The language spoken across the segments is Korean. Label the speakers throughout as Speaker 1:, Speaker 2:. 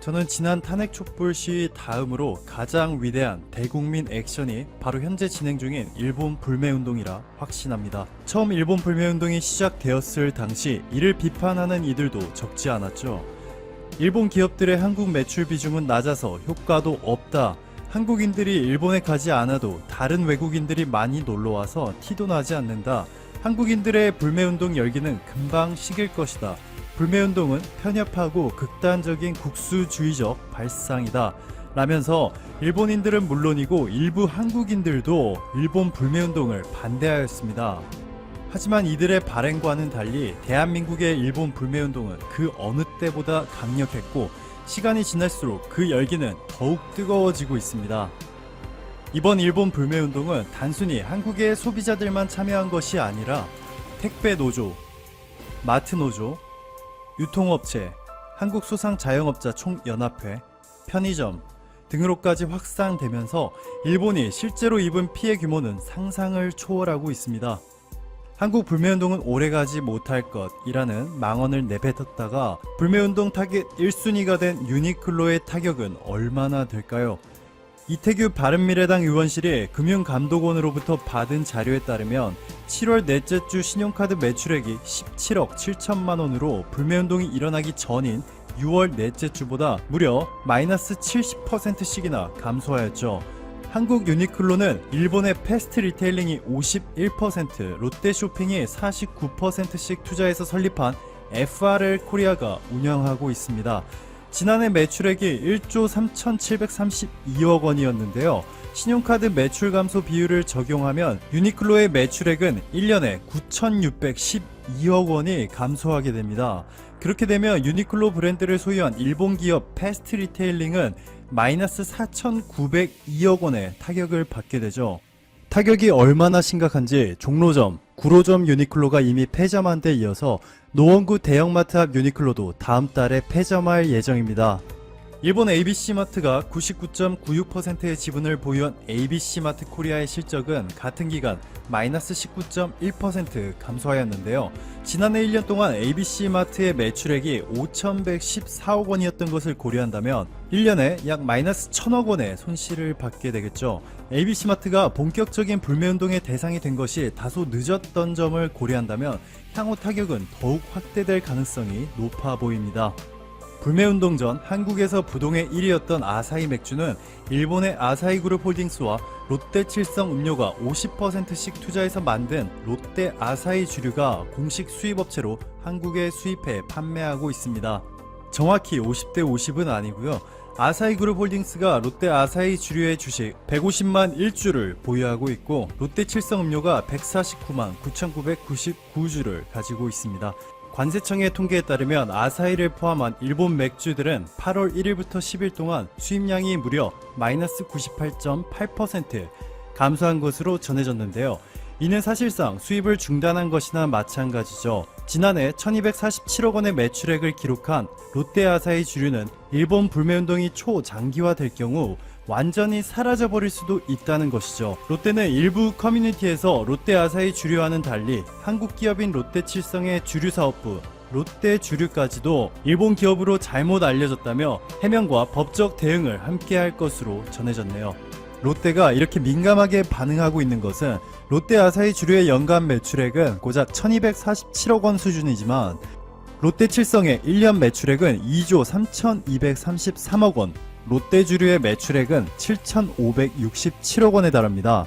Speaker 1: 저는 지난 탄핵 촛불 시위 다음으로 가장 위대한 대국민 액션이 바로 현재 진행 중인 일본 불매운동이라 확신합니다. 처음 일본 불매운동이 시작되었을 당시 이를 비판하는 이들도 적지 않았죠. 일본 기업들의 한국 매출 비중은 낮아서 효과도 없다. 한국인들이 일본에 가지 않아도 다른 외국인들이 많이 놀러와서 티도 나지 않는다. 한국인들의 불매운동 열기는 금방 식일 것이다. 불매운동은 편협하고 극단적인 국수주의적 발상이다. 라면서 일본인들은 물론이고 일부 한국인들도 일본 불매운동을 반대하였습니다. 하지만 이들의 발행과는 달리 대한민국의 일본 불매운동은 그 어느 때보다 강력했고 시간이 지날수록 그 열기는 더욱 뜨거워지고 있습니다. 이번 일본 불매운동은 단순히 한국의 소비자들만 참여한 것이 아니라 택배 노조, 마트 노조, 유통업체, 한국소상자영업자 총연합회, 편의점 등으로까지 확산되면서 일본이 실제로 입은 피해 규모는 상상을 초월하고 있습니다. 한국 불매운동은 오래가지 못할 것이라는 망언을 내뱉었다가 불매운동 타겟 1순위가 된 유니클로의 타격은 얼마나 될까요? 이태규 바른미래당 의원실이 금융감독원으로부터 받은 자료에 따르면 7월 넷째 주 신용카드 매출액이 17억 7천만 원으로 불매운동이 일어나기 전인 6월 넷째 주보다 무려 마이너스 70%씩이나 감소하였죠. 한국 유니클로는 일본의 패스트 리테일링이 51%, 롯데 쇼핑이 49%씩 투자해서 설립한 FRL 코리아가 운영하고 있습니다. 지난해 매출액이 1조 3,732억 원이었는데요. 신용카드 매출 감소 비율을 적용하면 유니클로의 매출액은 1년에 9,612억 원이 감소하게 됩니다. 그렇게 되면 유니클로 브랜드를 소유한 일본 기업 패스트 리테일링은 마이너스 4,902억 원의 타격을 받게 되죠. 타격이 얼마나 심각한지 종로점, 구로점 유니클로가 이미 폐점한 데 이어서 노원구 대형마트 앞 유니클로도 다음 달에 폐점할 예정입니다. 일본 ABC마트가 99.96%의 지분을 보유한 ABC마트 코리아의 실적은 같은 기간 마이너스 19.1% 감소하였는데요. 지난해 1년 동안 ABC마트의 매출액이 5,114억 원이었던 것을 고려한다면 1년에 약 마이너스 1,000억 원의 손실을 받게 되겠죠. ABC마트가 본격적인 불매운동의 대상이 된 것이 다소 늦었던 점을 고려한다면 향후 타격은 더욱 확대될 가능성이 높아 보입니다. 불매운동 전 한국에서 부동의 1위였던 아사히 맥주는 일본의 아사히 그룹 홀딩스와 롯데 칠성 음료가 50%씩 투자해서 만든 롯데 아사히 주류가 공식 수입업체로 한국에 수입해 판매하고 있습니다. 정확히 50대 50은 아니고요. 아사히 그룹 홀딩스가 롯데 아사히 주류의 주식 150만 1주를 보유하고 있고 롯데 칠성 음료가 149만 9,999주를 가지고 있습니다. 관세청의 통계에 따르면 아사히를 포함한 일본 맥주들은 8월 1일부터 10일 동안 수입량이 무려 마이너스 98.8% 감소한 것으로 전해졌는데요. 이는 사실상 수입을 중단한 것이나 마찬가지죠. 지난해 1247억 원의 매출액을 기록한 롯데 아사히 주류는 일본 불매운동이 초장기화될 경우 완전히 사라져 버릴 수도 있다는 것이죠. 롯데는 일부 커뮤니티에서 롯데 아사히 주류와는 달리 한국 기업인 롯데 칠성의 주류 사업부 롯데 주류까지도 일본 기업으로 잘못 알려졌다며 해명과 법적 대응을 함께 할 것으로 전해졌네요. 롯데가 이렇게 민감하게 반응하고 있는 것은 롯데 아사히 주류의 연간 매출액은 고작 1247억 원 수준이지만 롯데 칠성의 1년 매출액은 2조 3233억 원, 롯데주류의 매출액은 7,567억 원에 달합니다.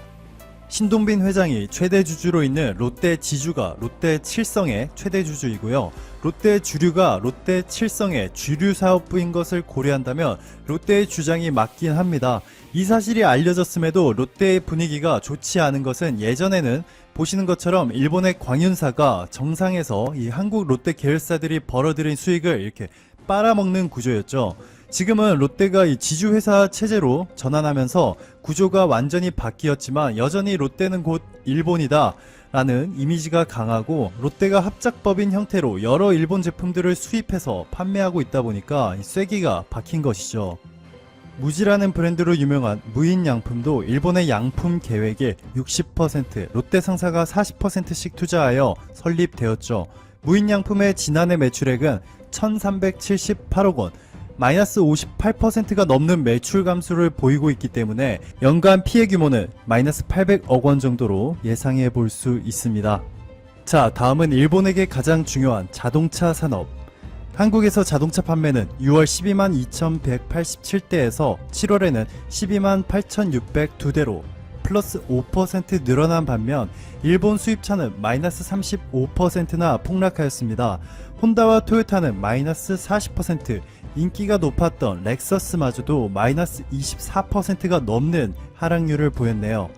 Speaker 1: 신동빈 회장이 최대 주주로 있는 롯데 지주가 롯데 칠성의 최대 주주이고요. 롯데 주류가 롯데 칠성의 주류 사업부인 것을 고려한다면 롯데의 주장이 맞긴 합니다. 이 사실이 알려졌음에도 롯데의 분위기가 좋지 않은 것은 예전에는 보시는 것처럼 일본의 광윤사가 정상에서 이 한국 롯데 계열사들이 벌어들인 수익을 이렇게 빨아먹는 구조였죠. 지금은 롯데가 이 지주회사 체제로 전환하면서 구조가 완전히 바뀌었지만 여전히 롯데는 곧 일본이다. 라는 이미지가 강하고 롯데가 합작법인 형태로 여러 일본 제품들을 수입해서 판매하고 있다 보니까 이 쐐기가 박힌 것이죠. 무지라는 브랜드로 유명한 무인 양품도 일본의 양품 계획의 60% 롯데 상사가 40%씩 투자하여 설립되었죠. 무인 양품의 지난해 매출액은 1378억 원, 마이너스 58%가 넘는 매출 감소를 보이고 있기 때문에 연간 피해 규모는 마이너스 800억 원 정도로 예상해 볼 수 있습니다. 자, 다음은 일본에게 가장 중요한 자동차 산업. 한국에서 자동차 판매는 6월 12만 2187대에서 7월에는 12만 8602대로 플러스 5% 늘어난 반면 일본 수입차는 마이너스 35%나 폭락하였습니다. 혼다와 토요타는 마이너스 40%, 인기가 높았던 렉서스마저도 마이너스 24%가 넘는 하락률을 보였네요.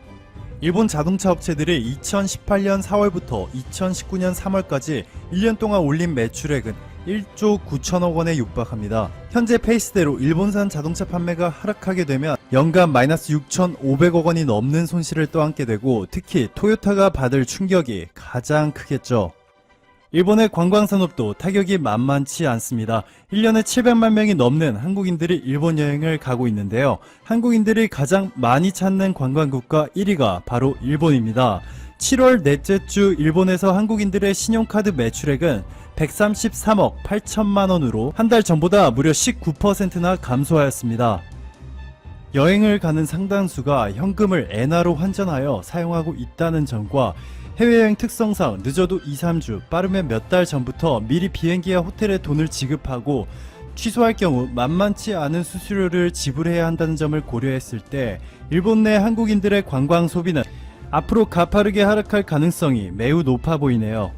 Speaker 1: 일본 자동차 업체들이 2018년 4월부터 2019년 3월까지 1년 동안 올린 매출액은 1조 9천억 원에 육박합니다. 현재 페이스대로 일본산 자동차 판매가 하락하게 되면 연간 마이너스 6,500억 원이 넘는 손실을 떠안게 되고 특히 토요타가 받을 충격이 가장 크겠죠. 일본의 관광산업도 타격이 만만치 않습니다. 1년에 700만 명이 넘는 한국인들이 일본 여행을 가고 있는데요. 한국인들이 가장 많이 찾는 관광국가 1위가 바로 일본입니다. 7월 넷째 주 일본에서 한국인들의 신용카드 매출액은 133억 8천만 원으로 한 달 전보다 무려 19%나 감소하였습니다. 여행을 가는 상당수가 현금을 엔화로 환전하여 사용하고 있다는 점과 해외여행 특성상 늦어도 2, 3주, 빠르면 몇 달 전부터 미리 비행기와 호텔에 돈을 지급하고 취소할 경우 만만치 않은 수수료를 지불해야 한다는 점을 고려했을 때 일본 내 한국인들의 관광 소비는 앞으로 가파르게 하락할 가능성이 매우 높아 보이네요.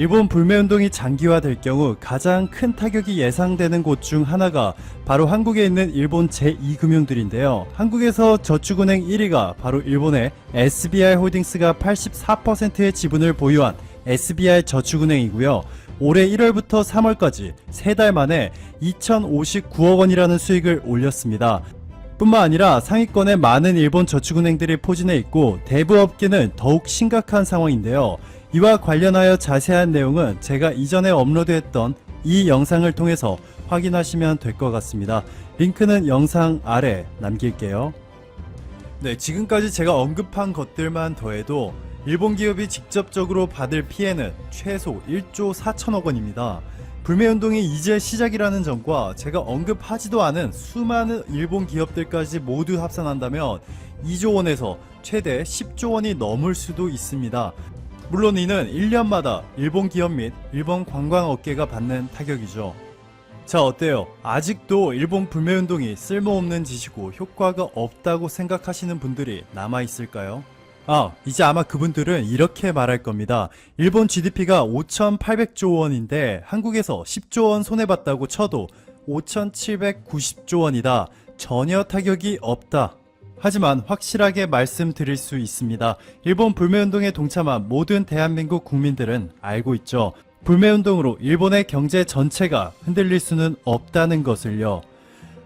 Speaker 1: 일본 불매운동이 장기화될 경우 가장 큰 타격이 예상되는 곳 중 하나가 바로 한국에 있는 일본 제2금융들인데요. 한국에서 저축은행 1위가 바로 일본의 SBI 홀딩스가 84%의 지분을 보유한 SBI 저축은행이고요. 올해 1월부터 3월까지 3달 만에 2,059억 원이라는 수익을 올렸습니다. 뿐만 아니라 상위권에 많은 일본 저축은행들이 포진해 있고 대부 업계는 더욱 심각한 상황인데요. 이와 관련하여 자세한 내용은 제가 이전에 업로드했던 이 영상을 통해서 확인하시면 될 것 같습니다. 링크는 영상 아래 남길게요. 네, 지금까지 제가 언급한 것들만 더해도 일본 기업이 직접적으로 받을 피해는 최소 1조 4천억 원입니다. 불매운동이 이제 시작이라는 점과 제가 언급하지도 않은 수많은 일본 기업들까지 모두 합산한다면 2조 원에서 최대 10조 원이 넘을 수도 있습니다. 물론 이는 1년마다 일본 기업 및 일본 관광 업계가 받는 타격이죠. 자, 어때요? 아직도 일본 불매운동이 쓸모없는 짓이고 효과가 없다고 생각하시는 분들이 남아있을까요? 아, 이제 아마 그분들은 이렇게 말할 겁니다. 일본 GDP가 5,800조 원인데 한국에서 10조 원 손해봤다고 쳐도 5,790조 원이다. 전혀 타격이 없다. 하지만 확실하게 말씀드릴 수 있습니다. 일본 불매운동에 동참한 모든 대한민국 국민들은 알고 있죠. 불매운동으로 일본의 경제 전체가 흔들릴 수는 없다는 것을요.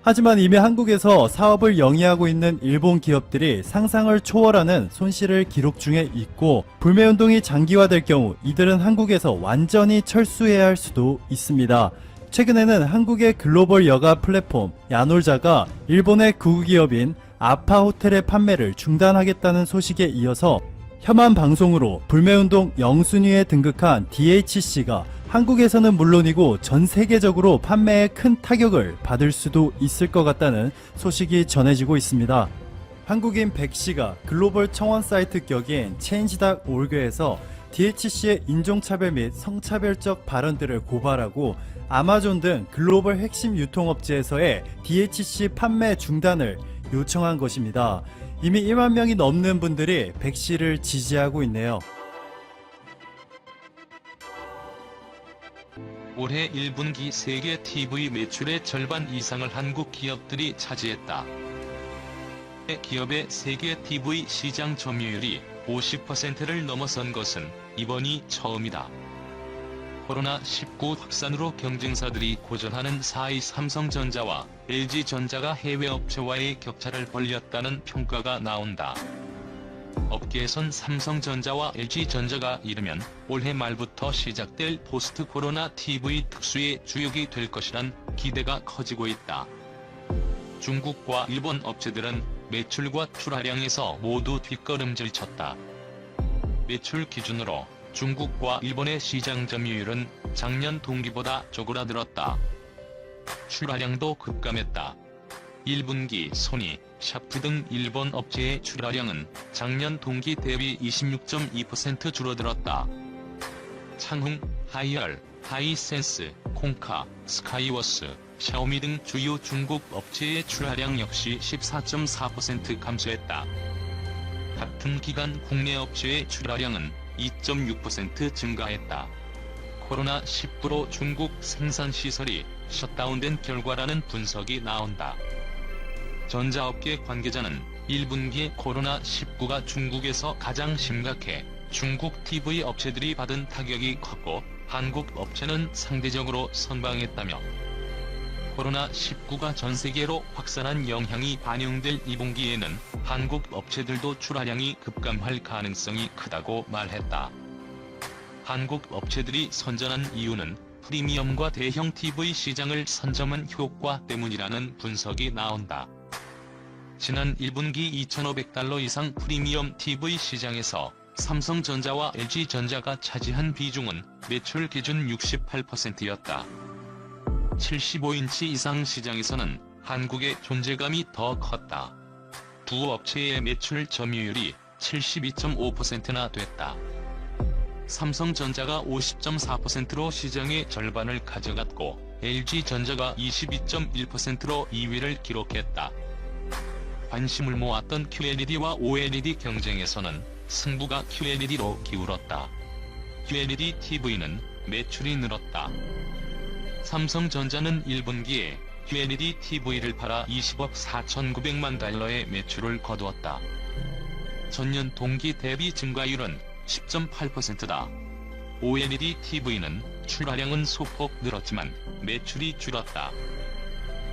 Speaker 1: 하지만 이미 한국에서 사업을 영위하고 있는 일본 기업들이 상상을 초월하는 손실을 기록 중에 있고 불매운동이 장기화될 경우 이들은 한국에서 완전히 철수해야 할 수도 있습니다. 최근에는 한국의 글로벌 여가 플랫폼 야놀자가 일본의 구기업인 아파 호텔의 판매를 중단하겠다는 소식에 이어서 혐한 방송으로 불매운동 영순위에 등극한 DHC가 한국에서는 물론이고 전 세계적으로 판매에 큰 타격을 받을 수도 있을 것 같다는 소식이 전해지고 있습니다. 한국인 백 씨가 글로벌 청원 사이트 격인 change.org에서 DHC의 인종차별 및 성차별적 발언들을 고발하고 아마존 등 글로벌 핵심 유통업체에서의 DHC 판매 중단을 요청한 것입니다. 이미 1만 명이 넘는 분들이 백 씨를 지지하고 있네요.
Speaker 2: 올해 1분기 세계 TV 매출의 절반 이상을 한국 기업들이 차지했다. 기업의 세계 TV 시장 점유율이 50%를 넘어선 것은 이번이 처음이다. 코로나19 확산으로 경쟁사들이 고전하는 4위 삼성전자와 LG전자가 해외 업체와의 격차를 벌렸다는 평가가 나온다. 업계에선 삼성전자와 LG전자가 이르면 올해 말부터 시작될 포스트 코로나 TV 특수의 주역이 될 것이란 기대가 커지고 있다. 중국과 일본 업체들은 매출과 출하량에서 모두 뒷걸음질 쳤다. 매출 기준으로 중국과 일본의 시장 점유율은 작년 동기보다 쪼그라들었다. 출하량도 급감했다. 1분기 소니, 샤프 등 일본 업체의 출하량은 작년 동기 대비 26.2% 줄어들었다. 창흥, 하이얼, 하이센스, 콩카, 스카이워스, 샤오미 등 주요 중국 업체의 출하량 역시 14.4% 감소했다. 같은 기간 국내 업체의 출하량은 2.6% 증가했다. 코로나19로 중국 생산시설이 셧다운된 결과라는 분석이 나온다. 전자업계 관계자는 1분기에 코로나19가 중국에서 가장 심각해 중국 TV 업체들이 받은 타격이 컸고 한국 업체는 상대적으로 선방했다며 코로나19가 전 세계로 확산한 영향이 반영될 2분기에는 한국 업체들도 출하량이 급감할 가능성이 크다고 말했다. 한국 업체들이 선전한 이유는 프리미엄과 대형 TV 시장을 선점한 효과 때문이라는 분석이 나온다. 지난 1분기 2,500달러 이상 프리미엄 TV 시장에서 삼성전자와 LG전자가 차지한 비중은 매출 기준 68%였다. 75인치 이상 시장에서는 한국의 존재감이 더 컸다. 두 업체의 매출 점유율이 72.5%나 됐다. 삼성전자가 50.4%로 시장의 절반을 가져갔고 LG전자가 22.1%로 2위를 기록했다. 관심을 모았던 QLED와 OLED 경쟁에서는 승부가 QLED로 기울었다. QLED TV는 매출이 늘었다. 삼성전자는 1분기에 QLED TV를 팔아 20억 4,900만 달러의 매출을 거두었다. 전년 동기 대비 증가율은 10.8%다. OLED TV는 출하량은 소폭 늘었지만 매출이 줄었다.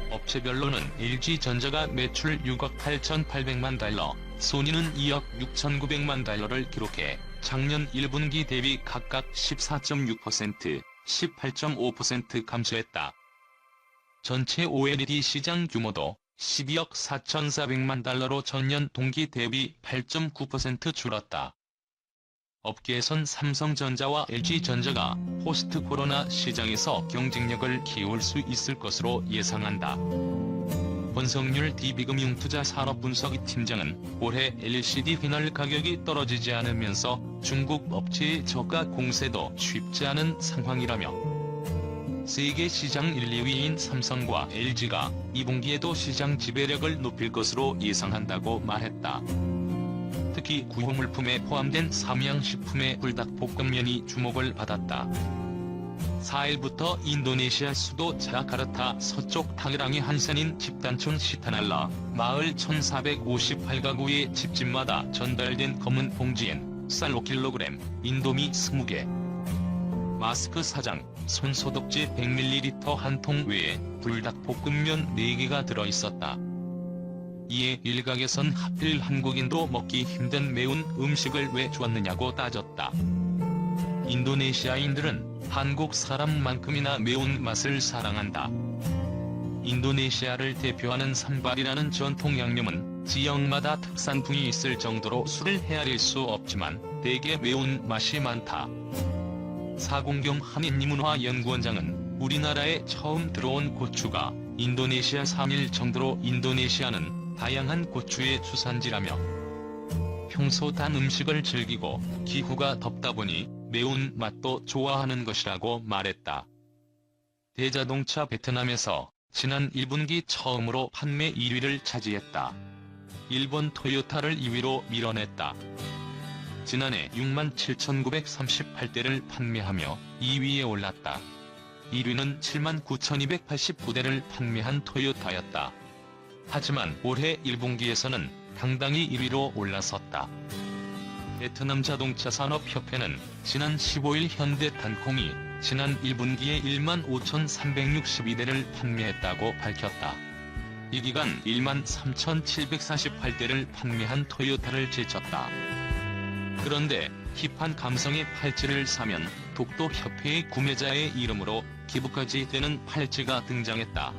Speaker 2: 업체별로는 LG전자가 매출 6억 8,800만 달러, 소니는 2억 6,900만 달러를 기록해 작년 1분기 대비 각각 14.6%, 18.5% 감소했다. 전체 OLED 시장 규모도 12억 4,400만 달러로 전년 동기 대비 8.9% 줄었다. 업계에선 삼성전자와 LG전자가 포스트 코로나 시장에서 경쟁력을 키울 수 있을 것으로 예상한다. 권성률 DB금융투자 산업분석위 팀장은 올해 LCD 패널 가격이 떨어지지 않으면서 중국 업체의 저가 공세도 쉽지 않은 상황이라며 세계 시장 1, 2위인 삼성과 LG가 2분기에도 시장 지배력을 높일 것으로 예상한다고 말했다. 특히 구호물품에 포함된 삼양식품의 불닭볶음면이 주목을 받았다. 4일부터 인도네시아 수도 자카르타 서쪽 타그랑의 한산인 집단촌 시타날라 마을 1458가구의 집집마다 전달된 검은 봉지엔 쌀 5kg, 인도미 20개, 마스크 사장, 손소독제 100ml 한 통 외에 불닭볶음면 4개가 들어있었다. 이에 일각에선 하필 한국인도 먹기 힘든 매운 음식을 왜 주었느냐고 따졌다. 인도네시아인들은 한국 사람만큼이나 매운 맛을 사랑한다. 인도네시아를 대표하는 산발이라는 전통 양념은 지역마다 특산품이 있을 정도로 술을 헤아릴 수 없지만 대개 매운 맛이 많다. 사공경 한인이문화 연구원장은 우리나라에 처음 들어온 고추가 인도네시아 3일 정도로 인도네시아는 다양한 고추의 주산지라며 평소 단 음식을 즐기고 기후가 덥다 보니 매운 맛도 좋아하는 것이라고 말했다. 대자동차 베트남에서 지난 1분기 처음으로 판매 1위를 차지했다. 일본 토요타를 2위로 밀어냈다. 지난해 67,938대를 판매하며 2위에 올랐다. 1위는 79,289대를 판매한 토요타였다. 하지만 올해 1분기에서는 당당히 1위로 올라섰다. 베트남 자동차 산업협회는 지난 15일 현대 단콩이 지난 1분기에 1만 5,362대를 판매했다고 밝혔다. 이 기간 1만 3,748대를 판매한 토요타를 제쳤다. 그런데 힙한 감성의 팔찌를 사면 독도 협회의 구매자의 이름으로 기부까지 되는 팔찌가 등장했다.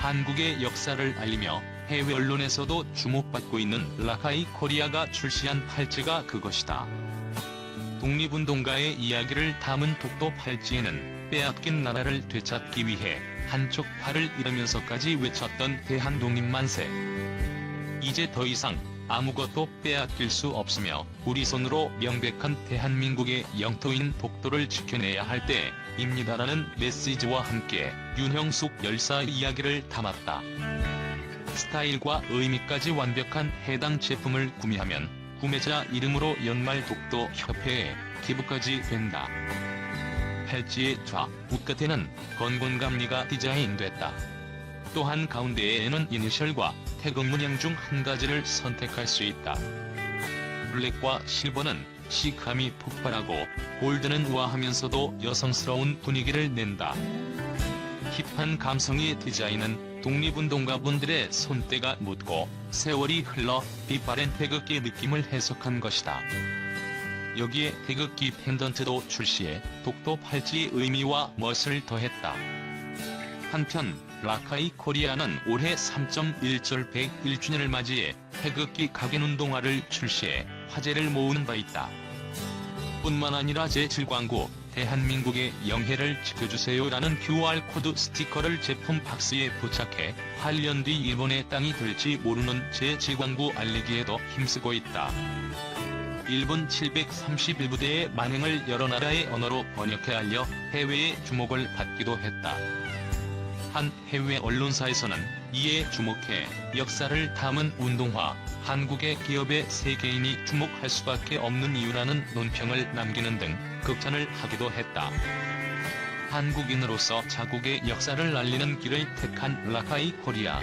Speaker 2: 한국의 역사를 알리며 해외 언론에서도 주목받고 있는 라카이 코리아가 출시한 팔찌가 그것이다. 독립운동가의 이야기를 담은 독도 팔찌에는 빼앗긴 나라를 되찾기 위해 한쪽 팔을 잃으면서까지 외쳤던 대한 독립 만세. 이제 더 이상 아무것도 빼앗길 수 없으며 우리 손으로 명백한 대한민국의 영토인 독도를 지켜내야 할 때입니다라는 메시지와 함께 윤형숙 열사 이야기를 담았다. 스타일과 의미까지 완벽한 해당 제품을 구매하면 구매자 이름으로 연말 독도 협회에 기부까지 된다. 팔찌의 좌, 우 끝에는 건곤감리가 디자인됐다. 또한 가운데에는 이니셜과 태극 문양 중 한 가지를 선택할 수 있다. 블랙과 실버는 시크함이 폭발하고 골드는 우아하면서도 여성스러운 분위기를 낸다. 힙한 감성의 디자인은 독립운동가분들의 손때가 묻고 세월이 흘러 빛바랜 태극기 느낌을 해석한 것이다. 여기에 태극기 펜던트도 출시해 독도 팔찌의 의미와 멋을 더했다. 한편 라카이 코리아는 올해 3.1절 101주년을 맞이해 태극기 각인운동화를 출시해 화제를 모으는 바 있다. 뿐만 아니라 제7 광고 대한민국의 영해를 지켜주세요라는 QR코드 스티커를 제품 박스에 부착해 8년 뒤 일본의 땅이 될지 모르는 제7 광고 알리기에도 힘쓰고 있다. 일본 731부대의 만행을 여러 나라의 언어로 번역해 알려 해외의 주목을 받기도 했다. 한 해외 언론사에서는 이에 주목해 역사를 담은 운동화, 한국의 기업의 세계인이 주목할 수밖에 없는 이유라는 논평을 남기는 등 극찬을 하기도 했다. 한국인으로서 자국의 역사를 알리는 길을 택한 라카이 코리아.